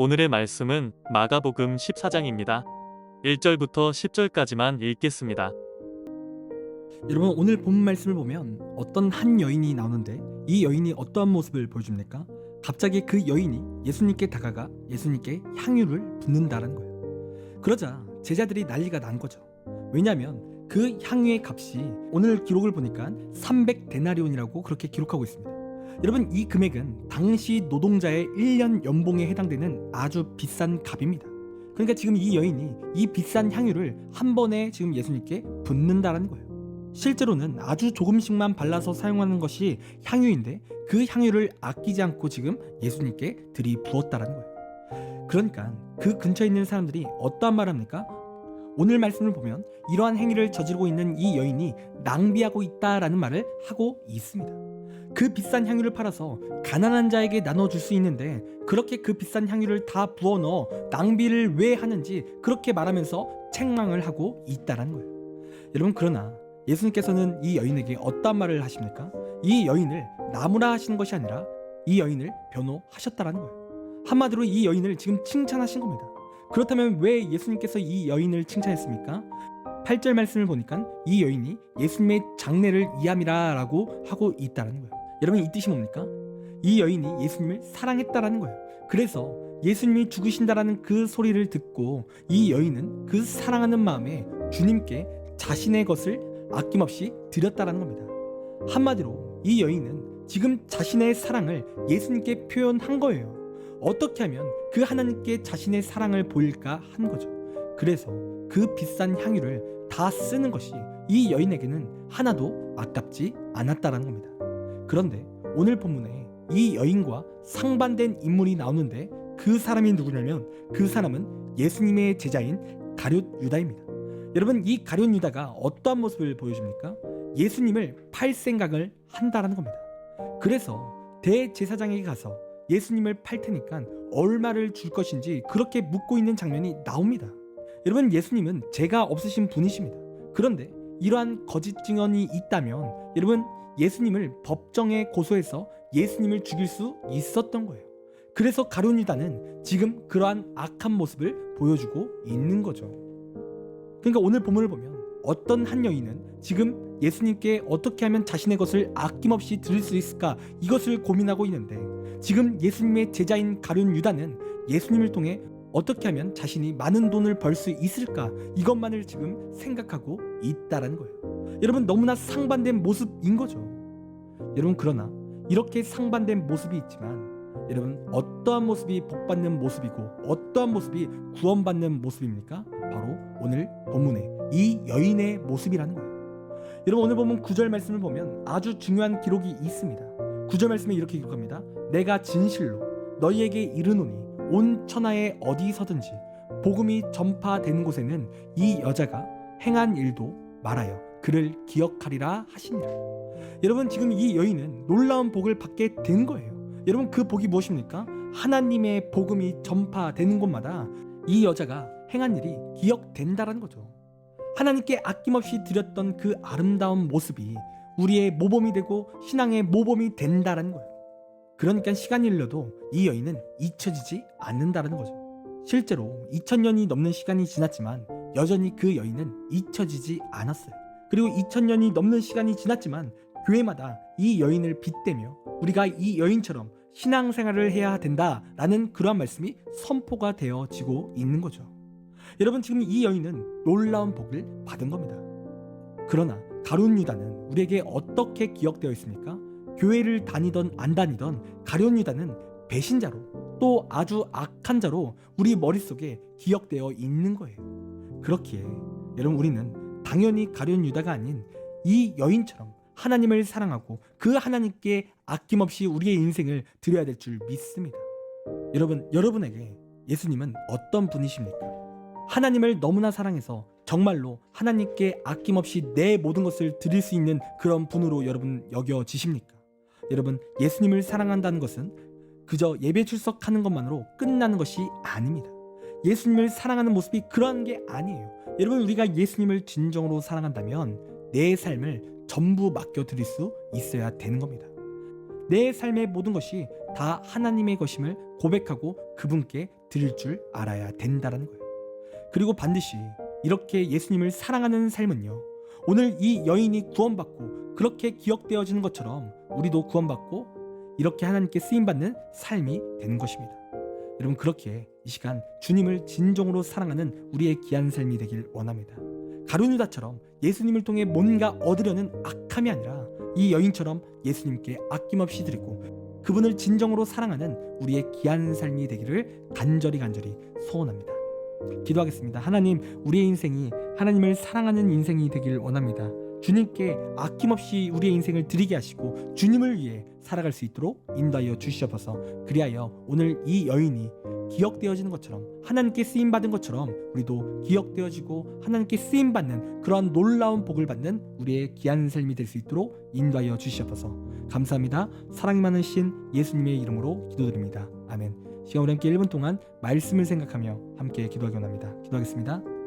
오늘의 말씀은 마가복음 14장입니다. 1절부터 10절까지만 읽겠습니다. 여러분 오늘 본 말씀을 보면 어떤 한 여인이 나오는데 이 여인이 어떠한 모습을 보여줍니까? 갑자기 그 여인이 예수님께 다가가 예수님께 향유를 붓는다는 거예요. 그러자 제자들이 난리가 난 거죠. 왜냐하면 그 향유의 값이 오늘 기록을 보니까 300 데나리온이라고 그렇게 기록하고 있습니다. 여러분 이 금액은 당시 노동자의 1년 연봉에 해당되는 아주 비싼 값입니다. 그러니까 지금 이 여인이 이 비싼 향유를 한 번에 지금 예수님께 붓는다라는 거예요. 실제로는 아주 조금씩만 발라서 사용하는 것이 향유인데 그 향유를 아끼지 않고 지금 예수님께 들이부었다라는 거예요. 그러니까 그 근처에 있는 사람들이 어떠한 말을 합니까? 오늘 말씀을 보면 이러한 행위를 저지르고 있는 이 여인이 낭비하고 있다라는 말을 하고 있습니다. 그 비싼 향유를 팔아서 가난한 자에게 나눠줄 수 있는데 그렇게 그 비싼 향유를 다 부어 넣어 낭비를 왜 하는지 그렇게 말하면서 책망을 하고 있다라는 거예요. 여러분 그러나 예수님께서는 이 여인에게 어떤 말을 하십니까? 이 여인을 나무라 하시는 것이 아니라 이 여인을 변호하셨다라는 거예요. 한마디로 이 여인을 지금 칭찬하신 겁니다. 그렇다면 왜 예수님께서 이 여인을 칭찬했습니까? 8절 말씀을 보니까 이 여인이 예수님의 장례를 이함이라라고 하고 있다라는 거예요. 여러분 이 뜻이 뭡니까? 이 여인이 예수님을 사랑했다라는 거예요. 그래서 예수님이 죽으신다라는 그 소리를 듣고 이 여인은 그 사랑하는 마음에 주님께 자신의 것을 아낌없이 드렸다라는 겁니다. 한마디로 이 여인은 지금 자신의 사랑을 예수님께 표현한 거예요. 어떻게 하면 그 하나님께 자신의 사랑을 보일까 한 거죠. 그래서 그 비싼 향유를 다 쓰는 것이 이 여인에게는 하나도 아깝지 않았다라는 겁니다. 그런데 오늘 본문에 이 여인과 상반된 인물이 나오는데 그 사람이 누구냐면 그 사람은 예수님의 제자인 가룟 유다입니다. 여러분 이 가룟 유다가 어떠한 모습을 보여줍니까? 예수님을 팔 생각을 한다라는 겁니다. 그래서 대제사장에게 가서 예수님을 팔 테니까 얼마를 줄 것인지 그렇게 묻고 있는 장면이 나옵니다. 여러분 예수님은 죄가 없으신 분이십니다. 그런데 이러한 거짓 증언이 있다면 여러분 예수님을 법정에 고소해서 예수님을 죽일 수 있었던 거예요. 그래서 가룟 유다는 지금 그러한 악한 모습을 보여주고 있는 거죠. 그러니까 오늘 본문을 보면 어떤 한 여인은 지금 예수님께 어떻게 하면 자신의 것을 아낌없이 드릴 수 있을까 이것을 고민하고 있는데 지금 예수님의 제자인 가룟 유다는 예수님을 통해 어떻게 하면 자신이 많은 돈을 벌 수 있을까 이것만을 지금 생각하고 있다라는 거예요. 여러분 너무나 상반된 모습인 거죠. 여러분 그러나 이렇게 상반된 모습이 있지만 여러분 어떠한 모습이 복받는 모습이고 어떠한 모습이 구원받는 모습입니까? 바로 오늘 본문의 이 여인의 모습이라는 거예요. 여러분 오늘 본문 9절 말씀을 보면 아주 중요한 기록이 있습니다. 9절 말씀에 이렇게 기록합니다. 내가 진실로 너희에게 이르노니 온 천하에 어디서든지 복음이 전파되는 곳에는 이 여자가 행한 일도 말하여 그를 기억하리라 하시니라. 여러분 지금 이 여인은 놀라운 복을 받게 된 거예요. 여러분 그 복이 무엇입니까? 하나님의 복음이 전파되는 곳마다 이 여자가 행한 일이 기억된다라는 거죠. 하나님께 아낌없이 드렸던 그 아름다운 모습이 우리의 모범이 되고 신앙의 모범이 된다라는 거예요. 그러니까 시간이 흘러도 이 여인은 잊혀지지 않는다라는 거죠. 실제로 2000년이 넘는 시간이 지났지만 여전히 그 여인은 잊혀지지 않았어요. 그리고 2000년이 넘는 시간이 지났지만 교회마다 이 여인을 빗대며 우리가 이 여인처럼 신앙생활을 해야 된다라는 그러한 말씀이 선포가 되어지고 있는 거죠. 여러분 지금 이 여인은 놀라운 복을 받은 겁니다. 그러나 가룟 유다는 우리에게 어떻게 기억되어 있습니까? 교회를 다니던 안 다니던 가룟 유다는 배신자로 또 아주 악한 자로 우리 머릿속에 기억되어 있는 거예요. 그렇기에 여러분 우리는 당연히 가룟 유다가 아닌 이 여인처럼 하나님을 사랑하고 그 하나님께 아낌없이 우리의 인생을 드려야 될 줄 믿습니다. 여러분, 여러분에게 예수님은 어떤 분이십니까? 하나님을 너무나 사랑해서 정말로 하나님께 아낌없이 내 모든 것을 드릴 수 있는 그런 분으로 여러분 여겨지십니까? 여러분, 예수님을 사랑한다는 것은 그저 예배 출석하는 것만으로 끝나는 것이 아닙니다. 예수님을 사랑하는 모습이 그러한 게 아니에요. 여러분, 우리가 예수님을 진정으로 사랑한다면 내 삶을 전부 맡겨 드릴 수 있어야 되는 겁니다. 내 삶의 모든 것이 다 하나님의 것임을 고백하고 그분께 드릴 줄 알아야 된다라는 거예요. 그리고 반드시 이렇게 예수님을 사랑하는 삶은요. 오늘 이 여인이 구원받고 그렇게 기억되어지는 것처럼 우리도 구원받고 이렇게 하나님께 쓰임 받는 삶이 되는 것입니다. 여러분 그렇게 이 시간 주님을 진정으로 사랑하는 우리의 귀한 삶이 되길 원합니다. 가룟유다처럼 예수님을 통해 뭔가 얻으려는 악함이 아니라 이 여인처럼 예수님께 아낌없이 드리고 그분을 진정으로 사랑하는 우리의 귀한 삶이 되기를 간절히 간절히 소원합니다. 기도하겠습니다. 하나님, 우리의 인생이 하나님을 사랑하는 인생이 되길 원합니다. 주님께 아낌없이 우리의 인생을 드리게 하시고 주님을 위해 살아갈 수 있도록 인도하여 주시옵소서. 그리하여 오늘 이 여인이 기억되어지는 것처럼 하나님께 쓰임 받은 것처럼 우리도 기억되어지고 하나님께 쓰임 받는 그러한 놀라운 복을 받는 우리의 귀한 삶이 될 수 있도록 인도하여 주시옵소서. 감사합니다. 사랑이 많은 신 예수님의 이름으로 기도드립니다. 아멘. 시간 우리 함께 1분 동안 말씀을 생각하며 함께 기도하기 원합니다. 기도하겠습니다.